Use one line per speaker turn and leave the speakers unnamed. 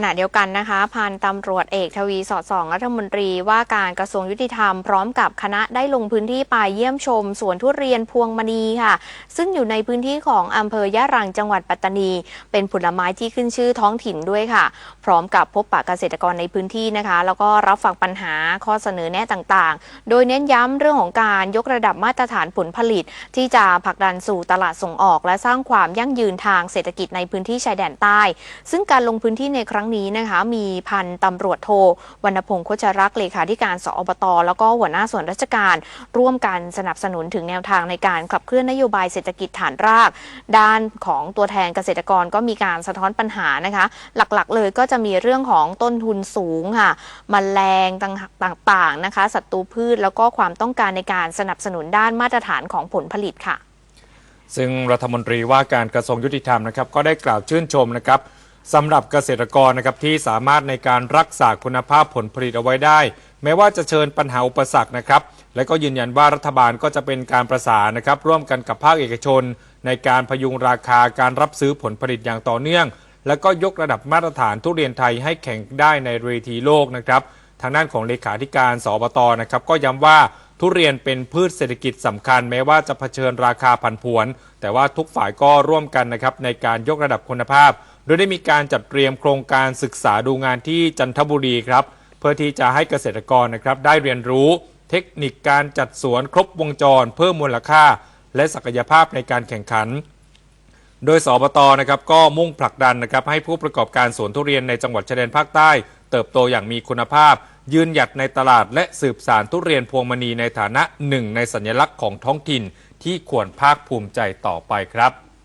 ขณะเดียวกันนะคะ พันตำรวจเอกทวีสอดส่องรัฐมนตรีว่าการกระทรวงยุติธรรมพร้อมกับคณะได้ลงพื้นที่ไปเยี่ยมชมสวนทุเรียนพวงมณีค่ะ ซึ่งอยู่ในพื้นที่ของอำเภอยะรังจังหวัดปัตตานี เป็นผลไม้ที่ขึ้นชื่อท้องถิ่นด้วยค่ะ พร้อมกับพบปะเกษตรกรในพื้นที่นะคะ แล้วก็รับฟังปัญหาข้อเสนอแนะต่างๆ โดยเน้นย้ำเรื่องของการยกระดับมาตรฐานผลผลิต ที่จะผลักดันสู่ตลาดส่งออก และสร้างความยั่งยืนทางเศรษฐกิจในพื้นที่ชายแดนใต้ ซึ่งการลงพื้นที่ในครั้งนี้นะคะมีพันตำรวจโทวรรณพงศ์โคชรักษ์เลขาธิการสอบต แล้วก็หัวหน้าส่วนราชการ ร่วมกันสนับสนุนถึงแนวทางในการขับเคลื่อนนโยบายเศรษฐกิจฐานราก ด้านของตัวแทนเกษตรกรก็มีการสะท้อนปัญหานะคะ หลักๆ เลยก็จะมีเรื่องของต้นทุนสูงค่ะมแมลงต่างๆนะคะศัตรูพืชแล้วก็ความต้องการในการสนับสนุนด้านมาตรฐานของผลผลิตค่ะ
ซึ่งรัฐมนตรีว่าการกระทรวงยุติธรรมนะครับ ก็ได้กล่าวชื่นชมนะครับ สำหรับเกษตรกรนะครับที่สามารถในการรักษาคุณภาพผลผลิตเอาไว้ได้ แม้ว่าจะเชิญปัญหาอุปสรรคนะครับ และก็ยืนยันว่ารัฐบาลก็จะเป็นการประสานนะครับ ร่วมกันกับภาคเอกชน ในการพยุงราคาการรับซื้อผลผลิตอย่างต่อเนื่อง และก็ยกระดับมาตรฐานทุเรียนไทยให้แข่งได้ในเวทีโลกนะครับ ทางด้านของเลขาธิการสบตนะครับ ก็ย้ำว่าทุเรียนเป็นพืชเศรษฐกิจสำคัญ แม้ว่าจะเผชิญราคาผันผวน แต่ว่าทุกฝ่ายก็ร่วมกันนะครับในการยกระดับคุณภาพ โดยได้มีการจัดเตรียมโครงการศึกษาดูงานที่จันทบุรีครับ เพื่อที่จะให้เกษตรกรนะครับได้เรียนรู้ เทคนิคการจัดสวนครบวงจร เพิ่มมูลค่า และศักยภาพในการแข่งขัน โดยสบตนะครับก็มุ่งผลักดันนะครับให้ผู้ประกอบการสวนทุเรียนในจังหวัดชายแดนภาคใต้ เติบโตอย่างมีคุณภาพ ยืนหยัดในตลาดและสืบสารทุเรียนพวงมณีในฐานะหนึ่งในสัญลักษณ์ของท้องถิ่นที่ควรภาคภูมิใจต่อไปครับ